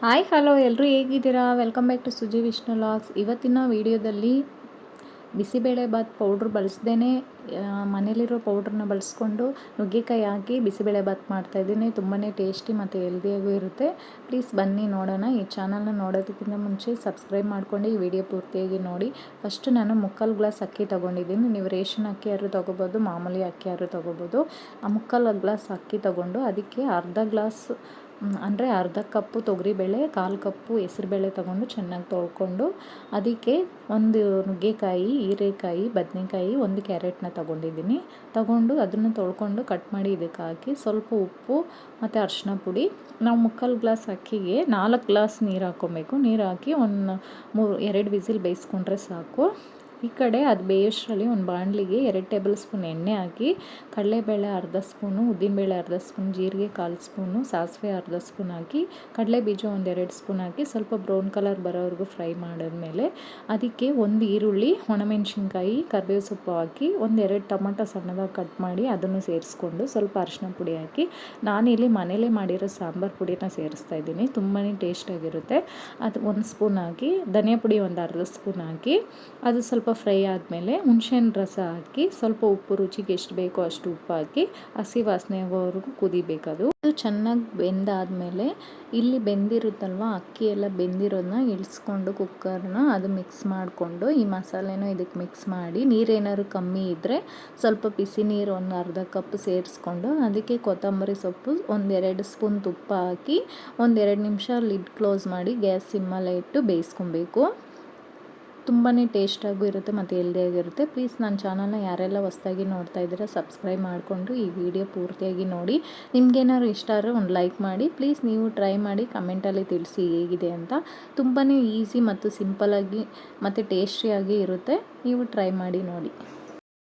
Hi, hello ಎಲ್ಲರೂ ಹೇಗಿದ್ದೀರಾ? Welcome back to Suji Vishnu logs ಇವತ್ತಿನ ವಿಡಿಯೋದಲ್ಲಿ ಬಿಸಿಬೇಳೆ ಬಾತ್ ಪೌಡ್ರ್ ಬಳಸ್ದೇ ಮನೇಲಿರೋ ಪೌಡ್ರನ್ನ ಬಳಸ್ಕೊಂಡು ನುಗ್ಗೆಕಾಯಿ ಹಾಕಿ ಬಿಸಿಬೇಳೆ ಬಾತ್ ಮಾಡ್ತಾಯಿದ್ದೀನಿ ತುಂಬಾ ಟೇಸ್ಟಿ ಮತ್ತು ಹೆಲ್ದಿಯಾಗೂ ಇರುತ್ತೆ. ಪ್ಲೀಸ್ ಬನ್ನಿ ನೋಡೋಣ. ಈ ಚಾನಲ್ನ ನೋಡೋದಕ್ಕಿಂತ ಮುಂಚೆ ಸಬ್ಸ್ಕ್ರೈಬ್ ಮಾಡ್ಕೊಂಡು ಈ ವಿಡಿಯೋ ಪೂರ್ತಿಯಾಗಿ ನೋಡಿ. ಫಸ್ಟ್ ನಾನು ಮುಕ್ಕಾಲು ಗ್ಲಾಸ್ ಅಕ್ಕಿ ತೊಗೊಂಡಿದ್ದೀನಿ. ನೀವು ರೇಷನ್ ಅಕ್ಕಿ ಯಾರು ತೊಗೋಬೋದು, ಮಾಮೂಲಿ ಅಕ್ಕಿ ಯಾರು ತೊಗೋಬೋದು. ಆ ಮುಕ್ಕಾಲು ಗ್ಲಾಸ್ ಅಕ್ಕಿ ತೊಗೊಂಡು ಅದಕ್ಕೆ ಅರ್ಧ ಗ್ಲಾಸ್ ಅಂದರೆ ಅರ್ಧ ಕಪ್ಪು ತೊಗರಿಬೇಳೆ, ಕಾಲು ಕಪ್ಪು ಹೆಸರುಬೇಳೆ ತೊಗೊಂಡು ಚೆನ್ನಾಗಿ ತೊಳ್ಕೊಂಡು ಅದಕ್ಕೆ ಒಂದು ನುಗ್ಗೆಕಾಯಿ, ಹೀರೆಕಾಯಿ, ಬದನೆಕಾಯಿ, ಒಂದು ಕ್ಯಾರೆಟ್ನ ತೊಗೊಂಡಿದ್ದೀನಿ. ತಗೊಂಡು ಅದನ್ನು ತೊಳ್ಕೊಂಡು ಕಟ್ ಮಾಡಿ ಇದಕ್ಕೆ ಹಾಕಿ ಸ್ವಲ್ಪ ಉಪ್ಪು ಮತ್ತು ಅರಿಶಿನ ಪುಡಿ. ನಾವು ಮುಕ್ಕಾಲು ಗ್ಲಾಸ್ ಅಕ್ಕಿಗೆ ನಾಲ್ಕು ಗ್ಲಾಸ್ ನೀರು ಹಾಕ್ಕೊಬೇಕು ನೀರು ಹಾಕಿ ಒಂದು ಮೂರು, ಎರಡು ವಿಸಿಲ್ ಬೇಯಿಸ್ಕೊಂಡ್ರೆ ಸಾಕು. ಈ ಕಡೆ ಅದು ಬೇಯೋಷ್ಟರಲ್ಲಿ ಒಂದು ಬಾಣಲಿಗೆ ಎರಡು ಟೇಬಲ್ ಸ್ಪೂನ್ ಎಣ್ಣೆ ಹಾಕಿ, ಕಡಲೆಬೇಳೆ ಅರ್ಧ ಸ್ಪೂನು, ಉದ್ದಿನಬೇಳೆ ಅರ್ಧ ಸ್ಪೂನ್, ಜೀರಿಗೆ ಕಾಲು ಸ್ಪೂನು, ಸಾಸಿವೆ ಅರ್ಧ ಸ್ಪೂನ್ ಹಾಕಿ ಕಡಲೆ ಬೀಜ ಒಂದೆರಡು ಸ್ಪೂನ್ ಹಾಕಿ ಸ್ವಲ್ಪ ಬ್ರೌನ್ ಕಲರ್ ಬರೋವರೆಗೂ ಫ್ರೈ ಮಾಡಿದ್ಮೇಲೆ ಅದಕ್ಕೆ ಒಂದು ಈರುಳ್ಳಿ, ಒಣಮೆಣ್ಸಿನ್ಕಾಯಿ ಕರಿಬೇವು ಸೊಪ್ಪು ಹಾಕಿ ಒಂದೆರಡು ಟೊಮಟೊ ಸಣ್ಣದಾಗಿ ಕಟ್ ಮಾಡಿ ಅದನ್ನು ಸೇರಿಸ್ಕೊಂಡು ಸ್ವಲ್ಪ ಅರಿಶಿನ ಪುಡಿ ಹಾಕಿ, ನಾನಿಲ್ಲಿ ಮನೇಲೇ ಮಾಡಿರೋ ಸಾಂಬಾರು ಪುಡಿನ ಸೇರಿಸ್ತಾ ಇದ್ದೀನಿ. ತುಂಬಾ ಟೇಸ್ಟಾಗಿರುತ್ತೆ. ಅದು ಒಂದು ಸ್ಪೂನ್ ಹಾಕಿ, ಧನಿಯಾ ಪುಡಿ ಒಂದು ಅರ್ಧ ಸ್ಪೂನ್ ಹಾಕಿ, ಅದು ಸ್ವಲ್ಪ ಫ್ರೈ ಆದಮೇಲೆ ಹುಣ್ಸೆಹಣ್ಣು ರಸ ಹಾಕಿ ಸ್ವಲ್ಪ ಉಪ್ಪು ರುಚಿಗೆ ಎಷ್ಟು ಬೇಕೋ ಅಷ್ಟು ಉಪ್ಪು ಹಾಕಿ ಹಸಿ ವಾಸನೆ ಆಗೋವರೆಗೂ ಕುದಿಬೇಕದು ಅದು ಚೆನ್ನಾಗಿ ಬೆಂದಾದಮೇಲೆ ಇಲ್ಲಿ ಬೆಂದಿರುತ್ತಲ್ವ, ಅಕ್ಕಿ ಎಲ್ಲ ಬೆಂದಿರೋದನ್ನ ಇಳಿಸ್ಕೊಂಡು ಕುಕ್ಕರ್ನ ಅದು ಮಿಕ್ಸ್ ಮಾಡಿಕೊಂಡು ಈ ಮಸಾಲೆನೂ ಇದಕ್ಕೆ ಮಿಕ್ಸ್ ಮಾಡಿ ನೀರೇನಾದ್ರು ಕಮ್ಮಿ ಇದ್ದರೆ ಸ್ವಲ್ಪ ಬಿಸಿ ನೀರು ಒಂದು ಅರ್ಧ ಕಪ್ ಸೇರಿಸ್ಕೊಂಡು ಅದಕ್ಕೆ ಕೊತ್ತಂಬರಿ ಸೊಪ್ಪು, ಒಂದೆರಡು ಸ್ಪೂನ್ ತುಪ್ಪ ಹಾಕಿ ಒಂದೆರಡು ನಿಮಿಷ ಲಿಡ್ ಕ್ಲೋಸ್ ಮಾಡಿ ಗ್ಯಾಸ್ ಸಿಮ್ಮಲ್ಲೇ ಇಟ್ಟು ಬೇಯಿಸ್ಕೊಬೇಕು. ತುಂಬಾ ಟೇಸ್ಟಾಗೂ ಇರುತ್ತೆ ಮತ್ತು ಹೆಲ್ದಿಯಾಗಿರುತ್ತೆ ಪ್ಲೀಸ್ ನನ್ನ ಚಾನಲ್ನ ಯಾರೆಲ್ಲ ಹೊಸ್ದಾಗಿ ನೋಡ್ತಾ ಇದ್ದೀರಾ ಸಬ್ಸ್ಕ್ರೈಬ್ ಮಾಡಿಕೊಂಡು ಈ ವಿಡಿಯೋ ಪೂರ್ತಿಯಾಗಿ ನೋಡಿ. ನಿಮ್ಗೇನಾದ್ರು ಇಷ್ಟ ಆದರೆ ಒಂದು ಲೈಕ್ ಮಾಡಿ. ಪ್ಲೀಸ್ ನೀವು ಟ್ರೈ ಮಾಡಿ, ಕಮೆಂಟಲ್ಲಿ ತಿಳಿಸಿ ಹೇಗಿದೆ ಅಂತ. ತುಂಬಾ ಈಸಿ ಮತ್ತು ಸಿಂಪಲಾಗಿ ಮತ್ತು ಟೇಸ್ಟಿಯಾಗಿ ಇರುತ್ತೆ. ನೀವು ಟ್ರೈ ಮಾಡಿ ನೋಡಿ.